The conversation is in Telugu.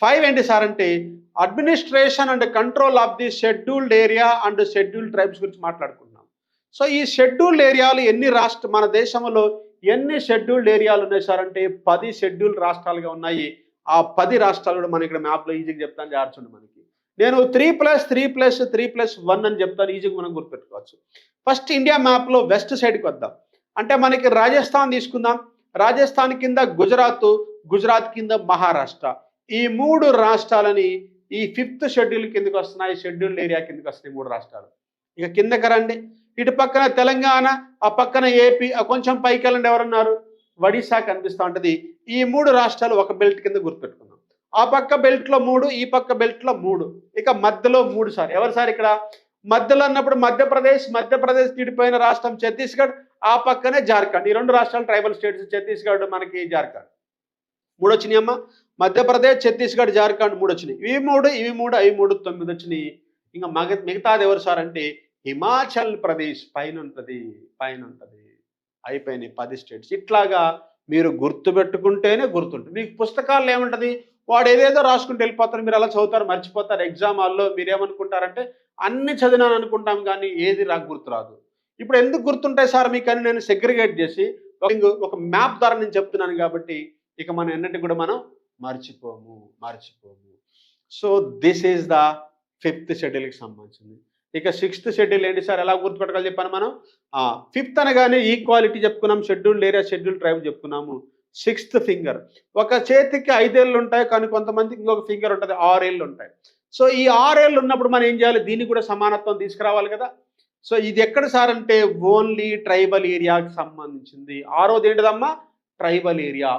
ఫైవ్ ఏంటి సార్ అంటే administration and control of the scheduled area and scheduled tribes గురించి మాట్లాడుకుంటున్నాం. సో ఈ షెడ్యూల్డ్ ఏరియాలు ఎన్ని రాష్ట్ర మన దేశంలో ఎన్ని షెడ్యూల్డ్ ఏరియాలు ఉన్నాయి సార్ అంటే పది షెడ్యూల్డ్ రాష్ట్రాలుగా ఉన్నాయి. ఆ పది రాష్ట్రాలు కూడా మనం ఇక్కడ మ్యాప్లో ఈజీగా చెప్తాను జాగ్రత్త మనకి. నేను three plus three plus three plus one అని చెప్తాను ఈజీగా మనం గుర్తుపెట్టుకోవచ్చు. ఫస్ట్ ఇండియా మ్యాప్లో వెస్ట్ సైడ్కి వద్దాం. అంటే మనకి రాజస్థాన్ తీసుకుందాం. రాజస్థాన్ కింద గుజరాత్ గుజరాత్ కింద మహారాష్ట్ర. ఈ మూడు రాష్ట్రాలని ఈ ఫిఫ్త్ షెడ్యూల్ కిందకి వస్తున్నాయి షెడ్యూల్ ఏరియా కిందకి వస్తున్నాయి మూడు రాష్ట్రాలు. ఇక కిందకి రండి. ఇటు పక్కన తెలంగాణ ఆ పక్కన ఏపీ ఆ కొంచెం పైకి వెళ్ళండి ఎవరన్నారు? ఒడిశా కనిపిస్తూ ఉంటుంది. ఈ మూడు రాష్ట్రాలు ఒక బెల్ట్ కింద గుర్తుపెట్టుకున్నాం ఆ పక్క బెల్ట్లో మూడు ఈ పక్క బెల్ట్లో మూడు. ఇక మధ్యలో మూడు సార్. ఎవరు సార్ ఇక్కడ? మధ్యలో అన్నప్పుడు మధ్యప్రదేశ్ మధ్యప్రదేశ్ తీడిపోయిన రాష్ట్రం ఛత్తీస్గఢ్ ఆ పక్కనే జార్ఖండ్. ఈ రెండు రాష్ట్రాలు ట్రైబల్ స్టేట్స్ ఛత్తీస్గఢ్ మనకి జార్ఖండ్. మూడు వచ్చినాయమ్మా మధ్యప్రదేశ్ ఛత్తీస్గఢ్ జార్ఖండ్ మూడు వచ్చినాయి ఇవి మూడు ఇవి మూడు అవి మూడు తొమ్మిది వచ్చినాయి. ఇంకా మగ మిగతాది ఎవరు సార్ అంటే హిమాచల్ ప్రదేశ్ పైన ఉంటుంది పైన ఉంటుంది అయిపోయినాయి పది స్టేట్స్. ఇట్లాగా మీరు గుర్తుపెట్టుకుంటేనే గుర్తుంటుంది. మీకు పుస్తకాల్లో ఏముంటుంది? వాడు ఏదేదో రాసుకుంటూ వెళ్ళిపోతారు మీరు అలా చదువుతారు మర్చిపోతారు. ఎగ్జామ్ హాల్లో మీరు ఏమనుకుంటారంటే అన్ని చదివినాను అనుకుంటాం కానీ ఏది నాకు గుర్తురాదు ఇప్పుడు ఎందుకు గుర్తుంటాయి సార్? మీకు అని నేను సెగ్రిగేట్ చేసి ఒక- ఒక మ్యాప్ ద్వారా నేను చెప్తున్నాను కాబట్టి ఇక మనం ఎన్నటి కూడా మనం మర్చిపోము మర్చిపోము. So this is the fifth షెడ్యూల్కి సంబంధించింది. ఇక సిక్స్త్ షెడ్యూల్ ఏంటి సార్? ఎలా గుర్తుపెట్టగలి చెప్పాను మనం? ఫిఫ్త్ అనగానే ఈక్వాలిటీ చెప్పుకున్నాం షెడ్యూల్ ఏరియా షెడ్యూల్ ట్రైబ్ చెప్పుకున్నాము. సిక్స్త్ ఫింగర్ ఒక చేతికి ఐదేళ్ళు ఉంటాయి కానీ కొంతమందికి ఇంకొక ఫింగర్ ఉంటుంది ఆరేళ్ళు ఉంటాయి. సో ఈ ఆరేళ్ళు ఉన్నప్పుడు మనం ఏం చేయాలి? దీన్ని కూడా సమానత్వం తీసుకురావాలి కదా. సో ఇది ఎక్కడ సార్ అంటే ఓన్లీ ట్రైబల్ ఏరియాకి సంబంధించింది. ఆరోది ఏంటిదమ్మా? Tribal area